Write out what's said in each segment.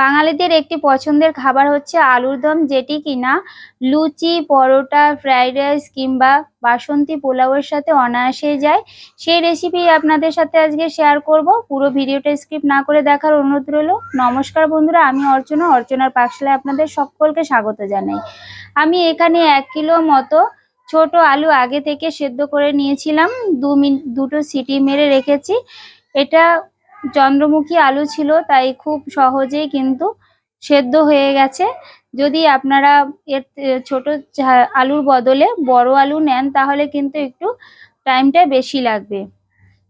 বাঙালিদের একটি পছন্দের খাবার হচ্ছে আলুর দম, যেটি কিনা লুচি, পরোটা, ফ্রাইড রাইস কিংবা বাসন্তী পোলাওয়ের সাথে অনায়াসে যায়। সেই রেসিপি আপনাদের সাথে আজকে শেয়ার করব। পুরো ভিডিওটা স্কিপ না করে দেখার অনুরোধ রইল। নমস্কার বন্ধুরা, আমি অর্চনা, অর্চনার পাকশালায় আপনাদের সকলকে স্বাগত জানাই। আমি এখানে এক কিলো মতো ছোট আলু আগে থেকে সেদ্ধ করে নিয়েছিলাম। দু মিনিট দুটো সিটি মেরে রেখেছি। এটা চন্দ্রমুখী আলু ছিল, তাই খুব সহজেই কিন্তু সেদ্ধ হয়ে গেছে। যদি আপনারা এর ছোট আলুর বদলে বড় আলু নেন, তাহলে কিন্তু একটু টাইমটা বেশি লাগবে।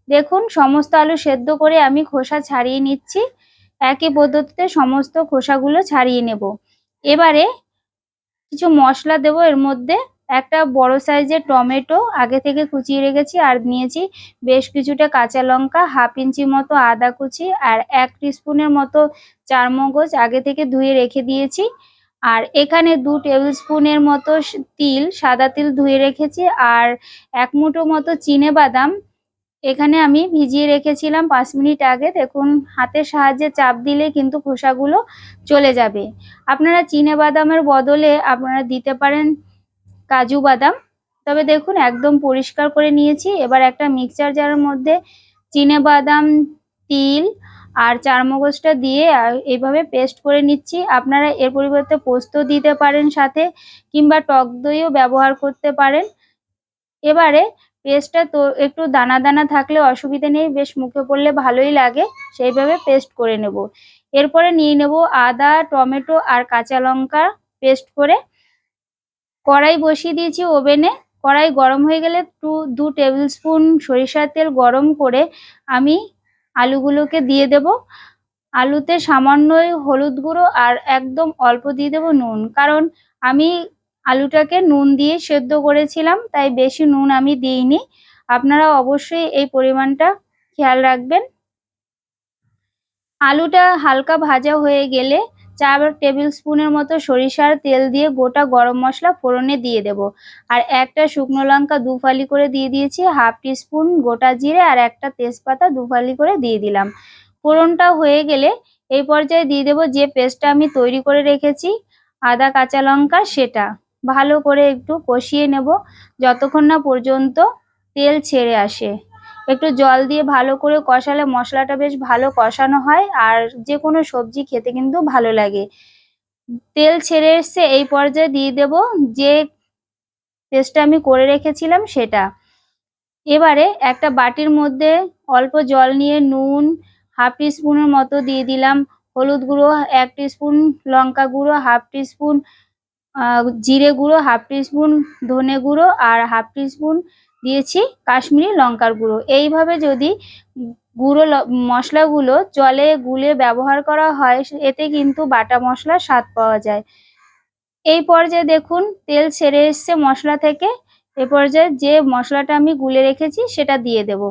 দেখুন, সমস্ত আলু সেদ্ধ করে আমি খোসা ছাড়িয়ে নিচ্ছি। একই পদ্ধতিতে সমস্ত খোসাগুলো ছাড়িয়ে নেব। এবারে কিছু মশলা দেবো, এর মধ্যে একটা বড় সাইজের টমেটো আগে থেকে কুচিয়ে রেখেছি আর নিয়েছি বেশ কিছুটা কাঁচা লঙ্কা, হাফ ইঞ্চি মতো আদা কুচি আর এক স্পুনের মতো চারমগজ আগে থেকে ধুয়ে রেখে দিয়েছি। আর এখানে দু টেবিল স্পুনের মতো তিল, সাদা তিল ধুয়ে রেখেছি আর এক মুঠো মতো চিনে বাদাম এখানে আমি ভিজিয়ে রেখেছিলাম পাঁচ মিনিট আগে। দেখুন, হাতের সাহায্যে চাপ দিলে কিন্তু খোসাগুলো চলে যাবে। আপনারা চিনে বাদামের বদলে আপনারা দিতে পারেন কাজু বাদাম। তবে দেখুন, একদম পরিষ্কার করে নিয়েছি। এবার একটা মিক্সচার জারের মধ্যে চিনে বাদাম, তিল আর চারমগজটা দিয়ে এইভাবে পেস্ট করে নিচ্ছি। আপনারা এর পরিবর্তে পোস্ত দিতে পারেন সাথে কিংবা টক দইও ব্যবহার করতে পারেন। এবারে পেস্টটা তো একটু দানা দানা থাকলে অসুবিধা নেই, বেশ মুখে পড়লে ভালোই লাগে। সেইভাবে পেস্ট করে নেব। এরপরে নিয়ে নেব আদা, টমেটো আর কাঁচা লঙ্কা পেস্ট করে কড়াই বসিয়ে দিয়েছি ওভেনে। কড়াই গরম হয়ে গেলে টু, দু টেবিল স্পুন সরিষার তেল গরম করে আমি আলুগুলোকে দিয়ে দেব। আলুতে সামান্যই হলুদ গুঁড়ো আর একদম অল্প দিয়ে দেবো নুন। কারণ আমি আলুটাকে নুন দিয়ে সেদ্ধ করেছিলাম, তাই বেশি নুন আমি দিইনি। আপনারা অবশ্যই এই পরিমাণটা খেয়াল রাখবেন। আলুটা হালকা ভাজা হয়ে গেলে চার টেবিল স্পুনের মতো সরিষার তেল দিয়ে গোটা গরম মশলা ফোড়নে দিয়ে দেব। আর একটা শুকনো লঙ্কা দু ফালি করে দিয়ে দিয়েছি, হাফ টি স্পুন গোটা জিরে আর একটা তেজপাতা দু ফালি করে দিয়ে দিলাম। ফোড়নটা হয়ে গেলে এই পর্যায়ে দিয়ে দেব যে পেস্টটা আমি তৈরি করে রেখেছি, আদা, কাঁচা লঙ্কা, সেটা। ভালো করে একটু কষিয়ে নেব, যতক্ষণ না পর্যন্ত তেল ছেড়ে আসে। একটু জল দিয়ে ভালো করে কষালে মশলাটা বেশ ভালো কষানো হয় আর যে কোনো সবজি খেতে কিন্তু ভালো লাগে। তেল ছেড়ে এসছে, এই পর্যায়ে দিয়ে দেব যে পেস্টটা আমি করে রেখেছিলাম সেটা। এবারে একটা বাটির মধ্যে অল্প জল নিয়ে নুন হাফ স্পুনের মতো দিয়ে দিলাম। হলুদ গুঁড়ো এক স্পুন লঙ্কা গুঁড়ো হাফ স্পুন জিরে গুঁড়ো হাফ স্পুন ধনে গুঁড়ো আর হাফ স্পুন দিয়েছি কাশ্মীরি লঙ্কার গুঁড়ো। এইভাবে যদি গুঁড়ো মশলাগুলো জলে গুলে ব্যবহার করা হয় এতে কিন্তু বাটা মশলার স্বাদ পাওয়া যায়। এই পর্যায়ে দেখুন, তেল ছেড়ে এসছে মশলা থেকে। এ পর্যায়ে যে মশলাটা আমি গুলে রেখেছি, সেটা দিয়ে দেব।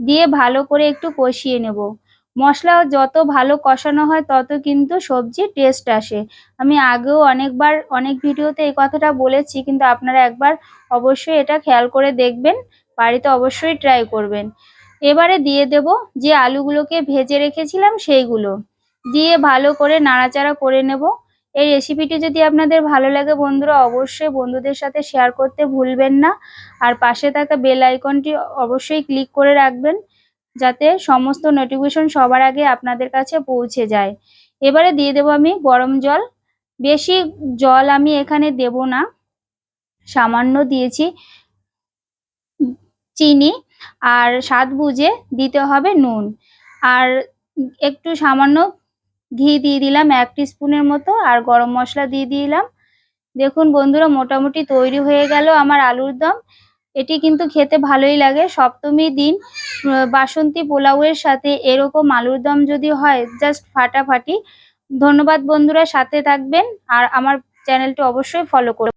দিয়ে ভালো করে একটু কষিয়ে নেব। মশলা যত ভালো কষানো হয়, তত কিন্তু সবজির টেস্ট আসে। আমি আগেও অনেকবার, অনেক ভিডিওতে এই কথাটা বলেছি, কিন্তু আপনারা একবার অবশ্যই এটা খেয়াল করে দেখবেন, বাড়িতে অবশ্যই ট্রাই করবেন। এবারে দিয়ে দেব যে আলুগুলোকে ভেজে রেখেছিলাম সেইগুলো। দিয়ে ভালো করে নাড়াচাড়া করে নেব। এই রেসিপিটি যদি আপনাদের ভালো লাগে বন্ধুরা, অবশ্যই বন্ধুদের সাথে শেয়ার করতে ভুলবেন না। আর পাশে থাকা বেল আইকনটি অবশ্যই ক্লিক করে রাখবেন। যাতে সমস্ত নোটিফিকেশন সবার আগে আপনাদের কাছে পৌঁছে যায়। এবারে দিয়ে দেবো আমি গরম জল। বেশি জল আমি এখানে দেব না। সামান্য দিয়েছি চিনি আর স্বাদ বুঝে দিতে হবে নুন। আর একটু সামান্য ঘি দিয়ে দিলাম এক স্পুনের মতো আর গরম মশলা দিয়ে দিলাম। দেখুন বন্ধুরা, মোটামুটি তৈরি হয়ে গেল আমার আলুর দম। এটি কিন্তু খেতে ভালোই লাগে। সপ্তমী দিন বাসন্তী পোলাওয়ের সাথে এরকম আলুর দম যদি হয় জাস্ট ফাটাফাটি। ধন্যবাদ বন্ধুরা, সাথে থাকবেন। আর আমার চ্যানেলটি অবশ্যই ফলো করবেন।